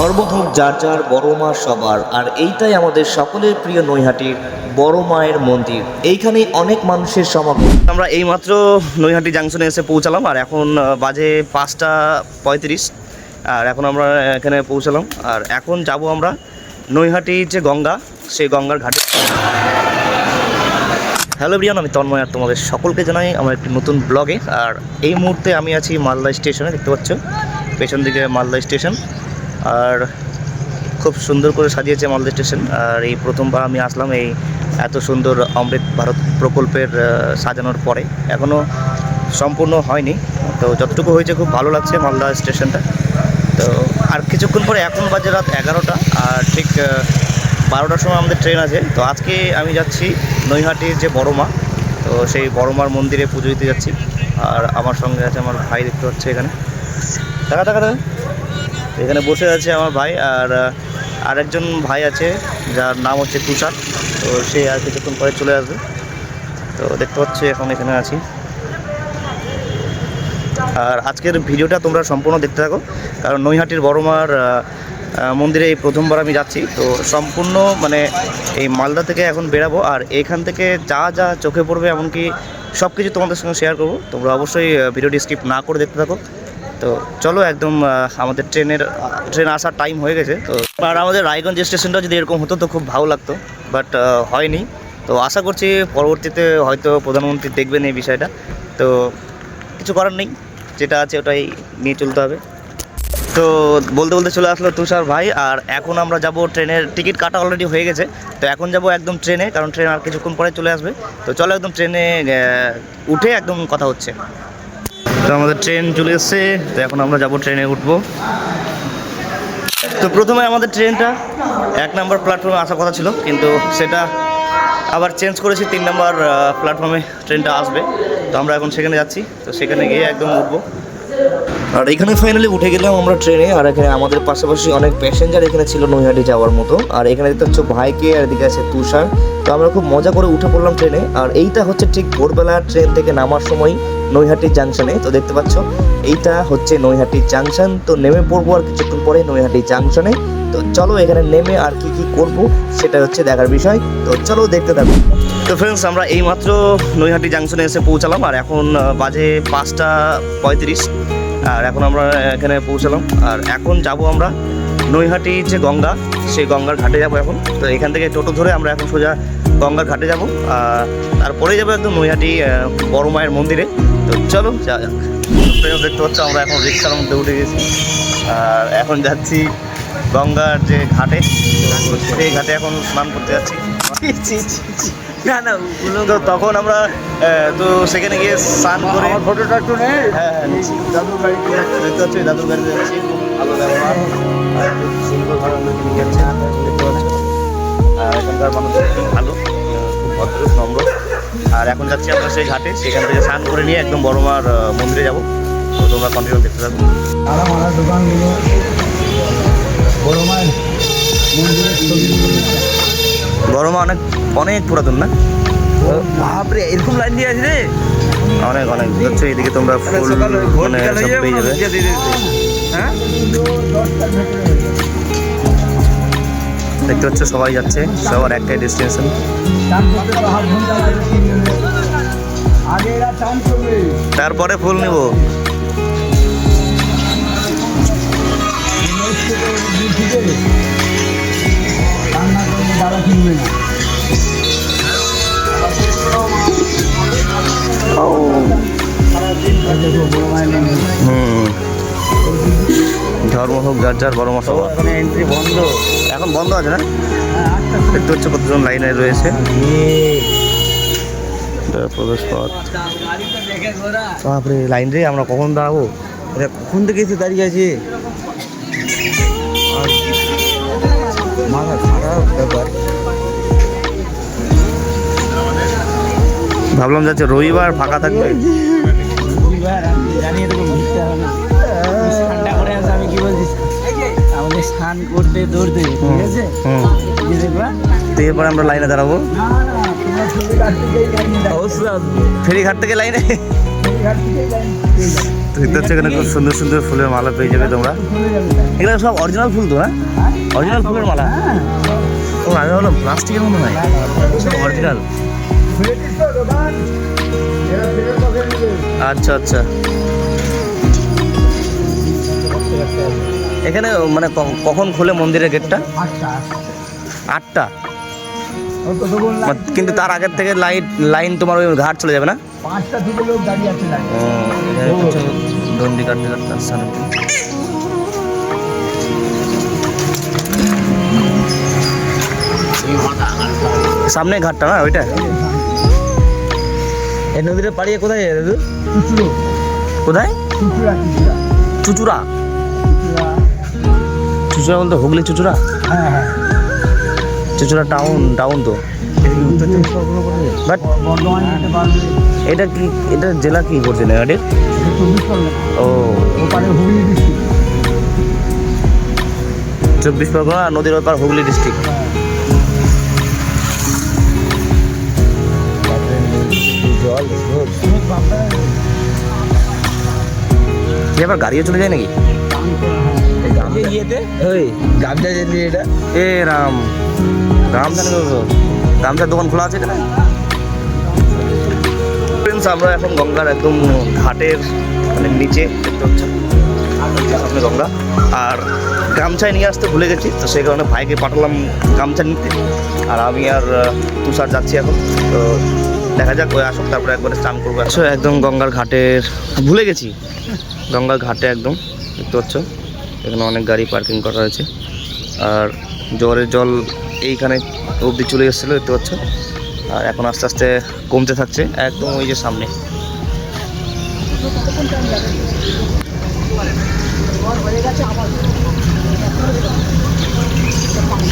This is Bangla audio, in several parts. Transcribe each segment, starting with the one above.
ধর্ম যার যার বড় মা সবার, আর এইটাই আমাদের সকলের প্রিয় নৈহাটির বড় মায়ের মন্দির। এইখানে অনেক মানুষের সমাগম। আমরা এইমাত্র নৈহাটি জাংশনে এসে পৌঁছালাম, আর এখন বাজে পাঁচটা পঁয়ত্রিশ, আর এখন আমরা এখানে পৌঁছালাম। আর এখন যাব আমরা নৈহাটি যে গঙ্গা, সেই গঙ্গার ঘাটে। হ্যালো ব্রিয়ান আমি তন্ময়, আর তোমাদের সকলকে জানাই আমার একটি নতুন ব্লগে। আর এই মুহূর্তে আমি আছি মালদা স্টেশনে, দেখতে পাচ্ছ? পেছন দিকে মালদা স্টেশন। আর খুব সুন্দর করে সাজিয়েছে মালদা স্টেশন। আর এই প্রথমবার আমি আসলাম এই এত সুন্দর অমৃত ভারত প্রকল্পের সাজানোর পরে। এখনও সম্পূর্ণ হয়নি। তো যতটুকু হয়েছে খুব ভালো লাগছে মালদা স্টেশনটা। তো আর কিছুক্ষণ পরে এখন বাজে রাত এগারোটা, আর ঠিক বারোটার সময় আমাদের ট্রেন আছে। তো আজকে আমি যাচ্ছি নৈহাটির যে বড় মা তো সেই বড় মার মন্দিরে পুজো দিতে যাচ্ছি। আর আমার সঙ্গে আছে আমার ভাই, দেখতে পাচ্ছে এখানে। দেখা দেখা টাকা এখানে বসে আছে আমার ভাই আর আরেকজন ভাই আছে, যার নাম হচ্ছে তুষার। তো সে আর কিছুক্ষণ পরে চলে আসবে। তো দেখতে পাচ্ছি, এখন এখানে আছি। আর আজকের ভিডিওটা তোমরা সম্পূর্ণ দেখতে থাকো, কারণ নৈহাটির বড়মার মন্দিরে এই প্রথমবার আমি যাচ্ছি। তো সম্পূর্ণ মানে এই মালদা থেকে এখন বেরাবো, আর এখান থেকে যা যা চোখে পড়বে এমনকি সব কিছু তোমাদের সঙ্গে শেয়ার করব। তোমরা অবশ্যই ভিডিওটি স্কিপ না করে দেখতে থাকো। তো চলো একদম আমাদের ট্রেনের, ট্রেন আসার টাইম হয়ে গেছে, তো আর আমাদের রায়গঞ্জ স্টেশনটা যদি এরকম হতো তো খুব ভালো লাগতো বাট হয়নি। তো আশা করছি পরবর্তীতে হয়তো প্রধানমন্ত্রী দেখবেন এই বিষয়টা। তো কিছু করার নেই, যেটা আছে ওটাই নিয়ে চলতে হবে। তো বলতে বলতে চলে আসলো তুষার ভাই, আর এখন আমরা যাব ট্রেনের টিকিট কাটা অলরেডি হয়ে গেছে। তো এখন যাব একদম ট্রেনে, কারণ ট্রেন আর কিছুক্ষণ পরে চলে আসবে। তো চলো একদম ট্রেনে উঠে একদম কথা হচ্ছে। তো আমাদের ট্রেন চলে এসছে। তো এখন আমরা যাব ট্রেনে উঠবো। তো প্রথমে আমাদের ট্রেনটা এক নম্বর প্ল্যাটফর্মে আসার কথা ছিল, কিন্তু সেটা আবার চেঞ্জ করেছি, তিন নম্বর প্ল্যাটফর্মে ট্রেনটা আসবে। তো আমরা এখন সেখানে যাচ্ছি, তো সেখানে গিয়ে একদম উঠবো। আর এখানে ফাইনালি উঠে গেলাম আমরা ট্রেনে, আর এখানে আমাদের পাশাপাশি অনেক প্যাসেঞ্জার এখানে ছিল নৈহাটি যাওয়ার মতো। আর এখানে দেখতে পাচ্ছ ভাইকে, আর এদিকে আছে তুষার। তো আমরা খুব মজা করে উঠে পড়লাম ট্রেনে, আর এইটা হচ্ছে ঠিক ভোরবেলা ট্রেন থেকে নামার সময় নৈহাটি জাংশনে। তো দেখতে পাচ্ছ, এইটা হচ্ছে নৈহাটি জাংশন। তো নেমে পড়ব আর কিছুক্ষণ পরে নৈহাটি জাংশনে। তো চলো এখানে নেমে আর কি কি করব, সেটা হচ্ছে দেখার বিষয়। তো চলো দেখতে থাকো। তো ফ্রেন্ডস আমরা এইমাত্র নৈহাটি জাংশনে এসে পৌঁছালাম, আর এখন বাজে পাঁচটা পঁয়ত্রিশ। আর এখন আমরা এখানে পৌঁছালাম, আর এখন যাব আমরা নৈহাটি যে গঙ্গা সেই গঙ্গার ঘাটে যাব এখন। তো এখান থেকে টোটো ধরে আমরা এখন সোজা গঙ্গার ঘাটে যাব। আর তারপরে যাব একদম নৈহাটি বড় মায়ের মন্দিরে। তো চলো যা যাক। দেখতে পাচ্ছ আমরা এখন রিক্সার মধ্যে উঠে গেছি। আর এখন যাচ্ছি গঙ্গার যে ঘাটে। সেই ঘাটে এখন স্নান করতে যাচ্ছি। না না তো তখন আমরা তো সেখানে গিয়ে স্নান করে ফটোটা একটু হ্যাঁ হ্যাঁ দাদুর বাড়িতে যাচ্ছি। দাদুর বাড়িতে যাচ্ছি। খুব ভালো ব্যবহার সুন্দরভাবে আমাদেরকে নিয়ে যাচ্ছে দেখতে পাচ্ছ আর এখানকার মানুষ খুব ভালো খুব ভদ্র নম্র আর এখন যাচ্ছি আমরা সেই ঘাটে সেখান থেকে স্নান করে নিয়ে একদম বড়মার মন্দিরে যাব। তো তোমরা কন্টিনিউ দেখতে থাকো। বড়মা অনেক অনেক পুরাতন না? বাপরে এরকম লাইন দিয়ে আছে রে। অনেক অনেক। হচ্ছে এইদিকে তোমরা ফুল মানে সব পেয়ে যাবে। হ্যাঁ? দেখতে পাচ্ছ সবাই যাচ্ছে। সবার একটাই ডেস্টিনেশন তারপরে ফুল নিব। রান্না ধর্ম হোক যার যার বড় মশা এন্ট্রি বন্ধ। এখন বন্ধ আছে না? দেখতে হচ্ছে কতজন লাইনে রয়েছে? প্রবেশ পথ বাপরে লাইন রে আমরা কখন দাঁড়াবো? কখন থেকে এসে দাঁড়িয়ে আছে? মাথা খারাপ ব্যাপার। ভাবলাম যাচ্ছে রবিবার ফাঁকা থাকবে। রবিবার আমি জানি স্নান করতে দৌড়তে ঠিক আছে? তো এরপরে আমরা লাইনে দাঁড়াবো। ফেরিঘাট থেকে লাইনে ঘাট থেকে যাবে তো হচ্ছে এখানে খুব সুন্দর সুন্দর ফুলের মালা পেয়ে যাবে তোমরা। এগুলো সব অরিজিনাল ফুল তো না? হ্যাঁ? অরিজিনাল ফুলের মালা? হ্যাঁ। ও আমি ভাবলাম প্লাস্টিকের মনে হয়। সব অরিজিনাল আচ্ছা আচ্ছা। এখানে মানে কখন খোলে মন্দিরের গেটটা? আটটা কিন্তু তার আগের থেকে লাইট লাইন তোমার ওই ঘাট চলে যাবে না? পাঁচটা থেকে লোক দাঁড়িয়ে আছে লাইনে। কাটতে কাটতে আসছে সামনে ঘাটটা না ওইটা? এই নদীটা পাড়িয়ে কোথায় যায় দাদু? কোথায়? চুচুড়া। চুচুড়া বলতে হুগলি চুচুড়া? হ্যাঁ হ্যাঁ। চুচুড়া টাউন টাউন তো। বাট এটা কি এটা জেলা কি করছে না এটা চব্বিশ পরগনা ও। চব্বিশ পরগনা নদীর ওপার হুগলি ডিস্ট্রিক্ট এবার গাড়িও চলে যায় নাকি? ওই গামছা যেতে এটা। এ রাম। গামছা গামছার দোকান খোলা আছে এখানে? ফ্রেন্ডস আমরা এখন গঙ্গার একদম ঘাটের মানে নিচে দেখতে হচ্ছে সামনে গঙ্গা। আর গামছায় নিয়ে আসতে ভুলে গেছি তো সেই কারণে ভাইকে পাঠালাম গামছা নিতে। আর আমি আর তুষার যাচ্ছি এখন। তো দেখা যাক ওই আসুক তারপরে একবারে স্নান করব। আসো একদম গঙ্গার ঘাটের ভুলে গেছি। গঙ্গার ঘাটে একদম দেখতে পাচ্ছ। এখানে অনেক গাড়ি পার্কিং করা হয়েছে। আর জলের জল এইখানে অবধি চলে এসেছিল দেখতে পাচ্ছ? আর এখন আস্তে আস্তে কমতে থাকছে একদম ওই যে সামনে।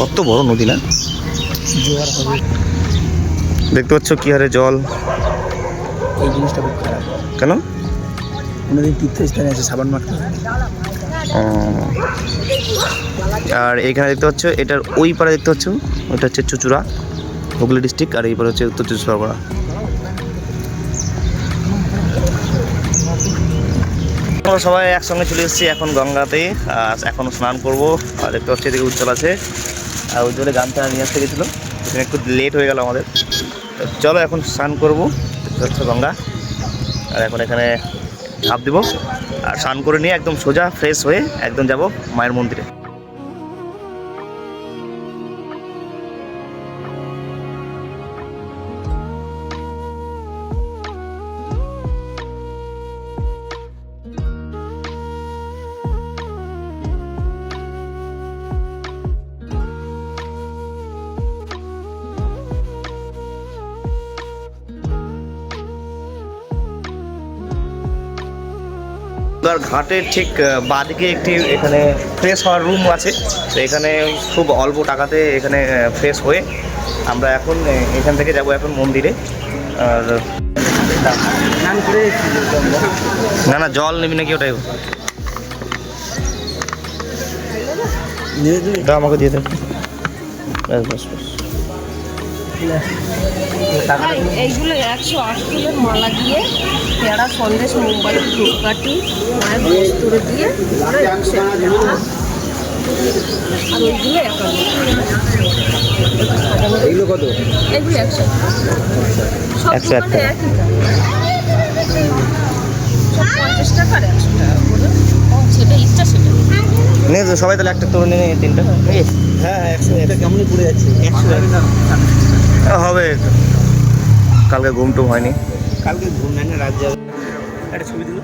কত বড় নদী না? দেখতে পাচ্ছ কি হারে জল। এই জিনিসটা খুব খারাপ। কেন? কোনোদিন তীর্থস্থানে আছে সাবান। আহ, আর এখানে দেখতে পাচ্ছ, এটার ওই পারে দেখতে পাচ্ছ, ওটা হচ্ছে চুচুড়া, হুগলি ডিস্ট্রিক্ট আর এই পারে হচ্ছে উত্তর চব্বিশ পরগনা আমরা সবাই একসঙ্গে চলে এসেছি এখন গঙ্গাতে, আর এখন স্নান করব। আর দেখতে পাচ্ছি, এদিকে উজ্জ্বল আছে। আর উজ্জ্বলে গানটা নিয়ে আসতে গেছিল। এখানে একটু লেট হয়ে গেল আমাদের। চলো এখন স্নান করব। দেখতে গঙ্গা। আর এখন এখানে ঝাঁপ দিব। আর স্নান করে নিয়ে একদম সোজা ফ্রেশ হয়ে একদম যাব মায়ের মন্দিরে। ঘাটের ঠিক বাঁদিকে একটি এখানে ফ্রেশ হওয়ার রুম আছে। তো এখানে খুব অল্প টাকাতে এখানে ফ্রেশ হয়ে আমরা এখন এখান থেকে যাব এখন মন্দিরে। আর না না জল নিবি নাকি ওটাই? আমাকে দিয়ে ব্যাস, ব্যাস, ব্যাস। এইগুলো একশো আট ফুলের মালা দিয়ে পেয়ারা সন্দেশ মোমবাতি ধূপকাঠি মায়ের বস্তুরে দিয়ে একশো এক আর ওইগুলো একান্ন এইগুলো কত? এগুলো একশো একশো এক একই পঞ্চাশ টাকা আর একশো টাকা করে। যেটা ইচ্ছা সেটা নে তো সবাই তাহলে একটা তোর নিয়ে তিনটা? হ্যাঁ হ্যাঁ একশো এটা কেমনই পড়ে যাচ্ছে। একশো হবে। কালকে ঘুম টুম হয়নি। কালকে ঘুম নেয় না রাত যাবে একটা ছবি দিল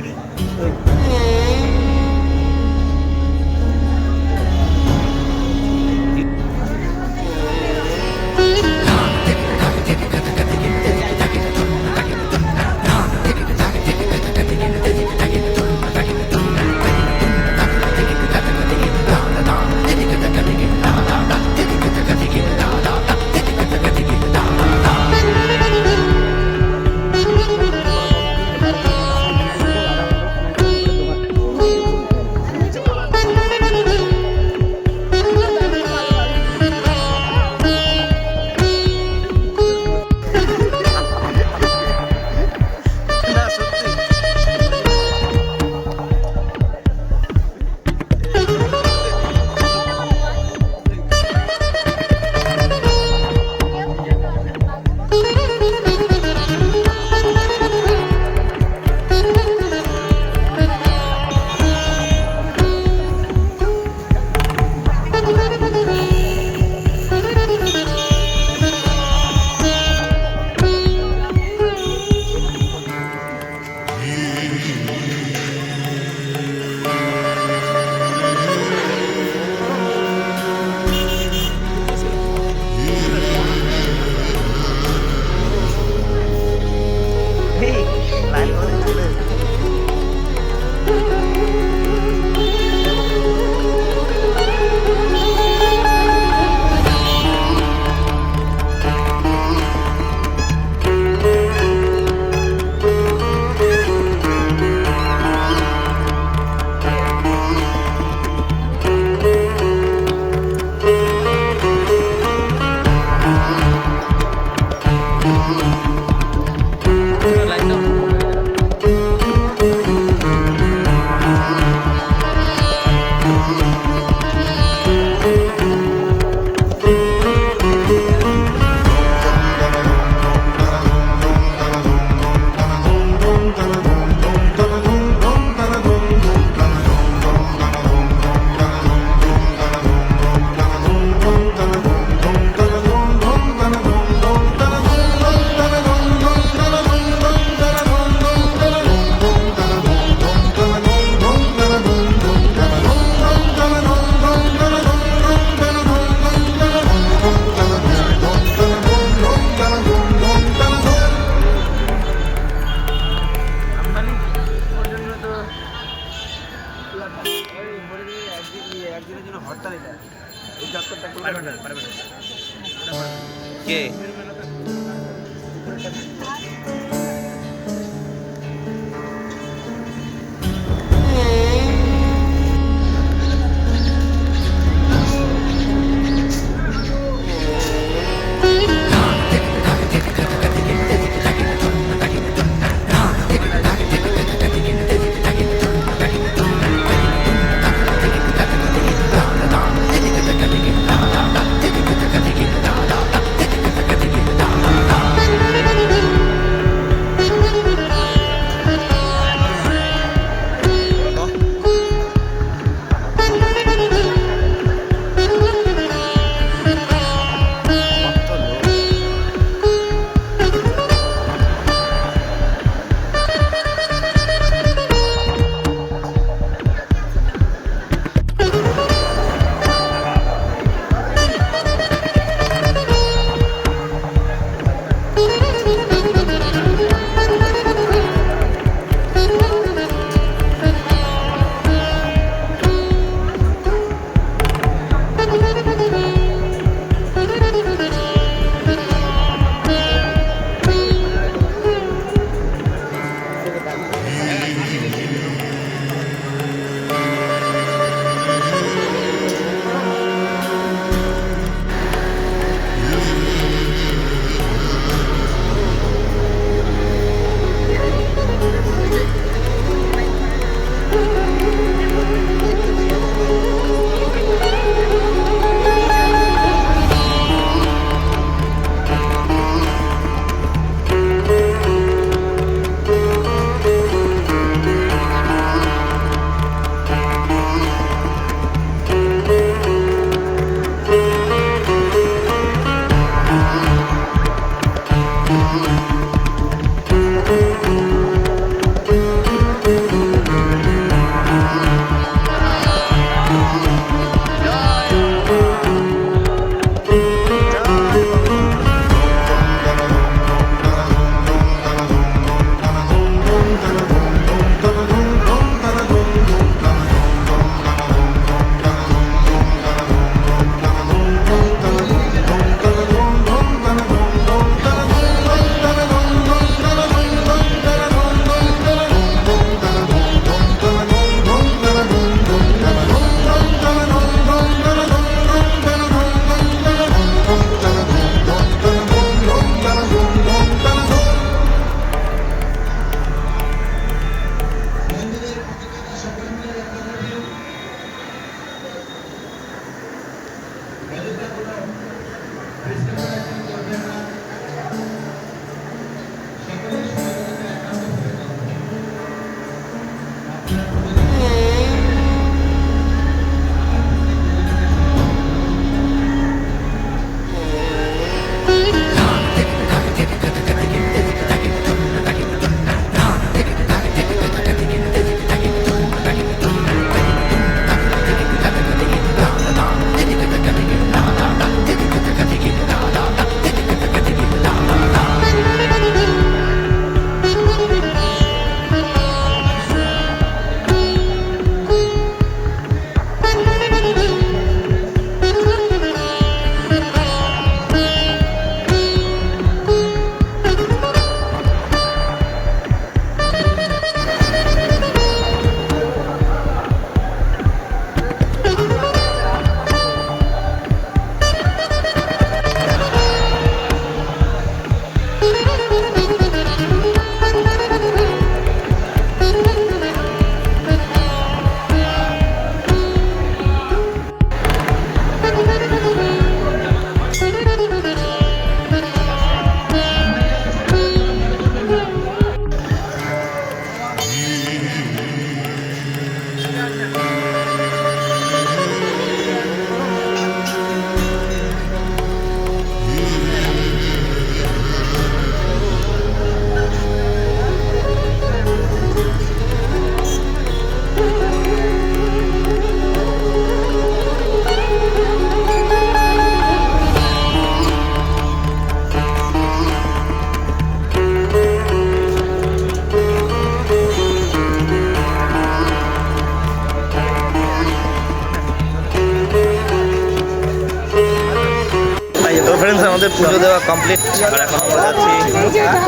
কমপ্লিট আর এখন আমরা যাচ্ছি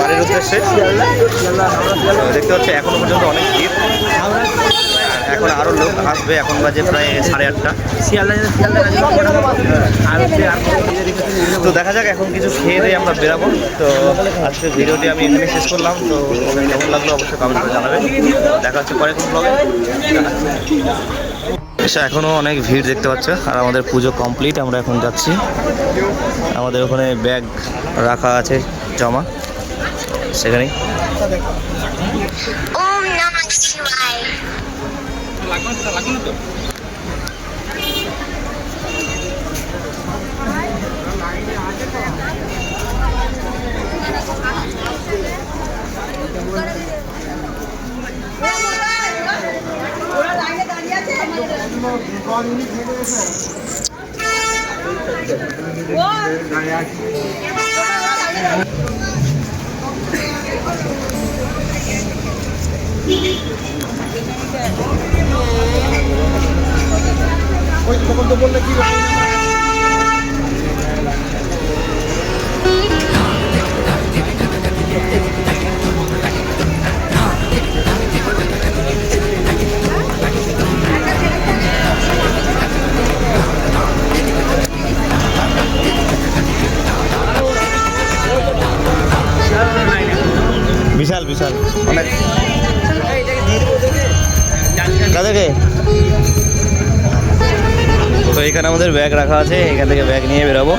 বাড়ির উদ্দেশ্যে। দেখতে পাচ্ছি এখনও পর্যন্ত অনেক ভিড়। এখন আরও লোক আসবে, এখন বাজে প্রায় সাড়ে আটটা। দেখেছি তো দেখা যাক, এখন কিছু খেয়ে দিয়ে আমরা বেরাবো। তো আজকে ভিডিওটি আমি এখানে শেষ করলাম। তো কেমন লাগল অবশ্যই কমেন্ট করে জানাবে দেখা হচ্ছে পরে কোন ব্লগে এসে এখনও অনেক ভিড় দেখতে পাচ্ছ। আর আমাদের পুজো কমপ্লিট আমরা এখন যাচ্ছি। আমাদের ওখানে ব্যাগ রাখা আছে জমা। সেখানেই তখন তো বললে বিশাল এখানে আমাদের ব্যাগ রাখা আছে এখান থেকে ব্যাগ নিয়ে বেরোবো।